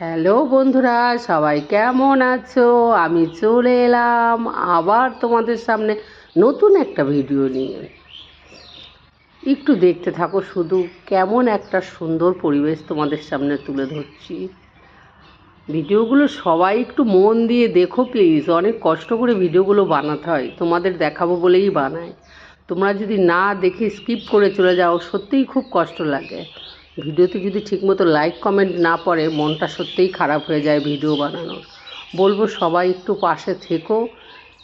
Hello বন্ধুরা, সবাই কেমন আছো? আমি চলে এলাম আবার তোমাদের সামনে নতুন একটা ভিডিও নিয়ে। একটু দেখতে থাকো, শুধু কেমন একটা সুন্দর পরিবেশ তোমাদের সামনে তুলে ধরছি। ভিডিওগুলো সবাই একটু মন দিয়ে দেখো প্লিজ অনেক কষ্ট করে ভিডিওগুলো বানাতে হয়, তোমাদের দেখাবো বলেই বানায়। তোমরা যদি না দেখে স্কিপ করে চলে যাও, সত্যিই খুব কষ্ট লাগে। ভিডিওতে যদি ঠিকমতো লাইক কমেন্ট না পড়ে, মনটা সত্যিই খারাপ হয়ে যায় ভিডিও বানানোর। বলব সবাই একটু পাশে থেকো,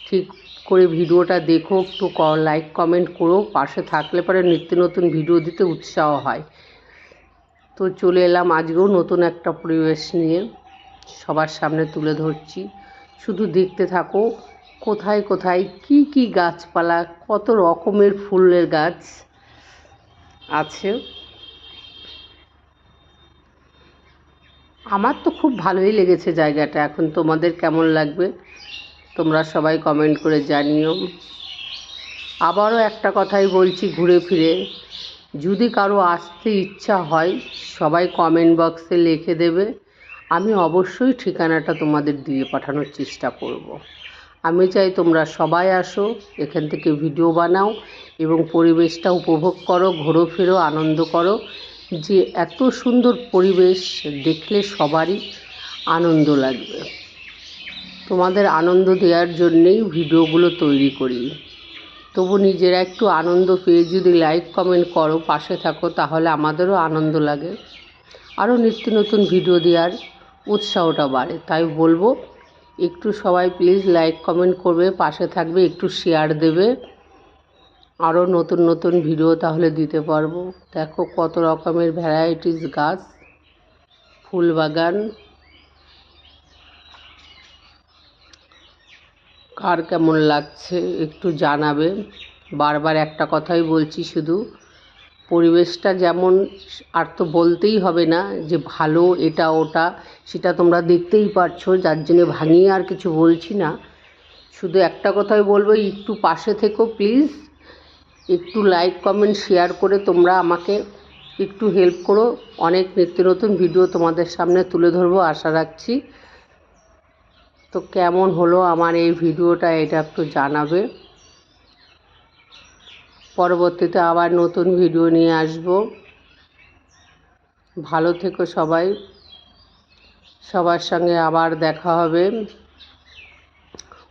ঠিক করে ভিডিওটা দেখো, একটু ক লাইক কমেন্ট করো, পাশে থাকলে পরে নিত্য নতুন ভিডিও দিতে উৎসাহ হয়। তো চলে এলাম আজকেও নতুন একটা পরিবেশ নিয়ে, সবার সামনে তুলে ধরছি। শুধু দেখতে থাকো, কোথায় কোথায় কি কি গাছপালা, কত রকমের ফুলের গাছ আছে। আমার তো খুব ভালোই লেগেছে জায়গাটা। এখন তোমাদের কেমন লাগবে? তোমরা সবাই কমেন্ট করে জানিও। আবারও একটা কথাই বলছি ঘুরে ফিরে। যদি কারও আসতে ইচ্ছা হয়, সবাই কমেন্ট বক্সে লিখে দেবে। আমি অবশ্যই ঠিকানাটা তোমাদের দিয়ে পাঠানোর চেষ্টা করব। আমি চাই তোমরা সবাই আসো, এখান থেকে ভিডিও বানাও এবং পরিবেশটা উপভোগ করো, ঘোরো ফেরো, আনন্দ করো। যে এত সুন্দর পরিবেশ দেখলে সবারই আনন্দ লাগবে। তোমাদের আনন্দ দেওয়ার জন্যেই ভিডিওগুলো তৈরি করি। তবু নিজেরা একটু আনন্দ পেয়ে যদি লাইক কমেন্ট করো, পাশে থাকো, তাহলে আমাদেরও আনন্দ লাগে। আরও নিত্য নতুন ভিডিও দেওয়ার উৎসাহটা বাড়ে। তাই বলব, একটু সবাই প্লিজ লাইক কমেন্ট করবে, পাশে থাকবে, একটু শেয়ার দেবে। আরও নতুন নতুন ভিডিও তাহলে দিতে পারব। দেখো কত রকমের ভ্যারাইটিস গাছ, ফুল বাগান। কার কেমন লাগছে একটু জানাবে। বারবার একটা কথাই বলছি শুধু, পরিবেশটা যেমন, আর তো বলতেই হবে না যে ভালো এটা ওটা, সেটা তোমরা দেখতেই পারছ, যার জন্যে ভাঙিয়ে আর কিছু বলছি না। শুধু একটা কথাই বলব, একটু পাশে থেকো প্লিজ একটু লাইক কমেন্ট শেয়ার করে তোমরা আমাকে একটু হেল্প করো। অনেক নিত্য নতুন ভিডিও তোমাদের সামনে তুলে ধরবো, আশা রাখছি। তো কেমন হলো আমার এই ভিডিওটা এটা একটু জানাবে। পরবর্তীতে আবার নতুন ভিডিও নিয়ে আসব। ভালো থেকো সবাই। সবার সঙ্গে আবার দেখা হবে।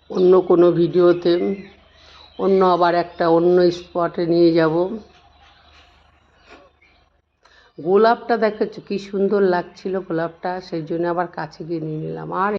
অন্য কোনো ভিডিওতে অন্য আবার একটা অন্য স্পটে নিয়ে যাব। গোলাপটা দেখাচ্ছে কি সুন্দর লাগছিল গোলাপটা, সেই জন্য আবার কাছে গিয়ে নিয়ে নিলাম। আর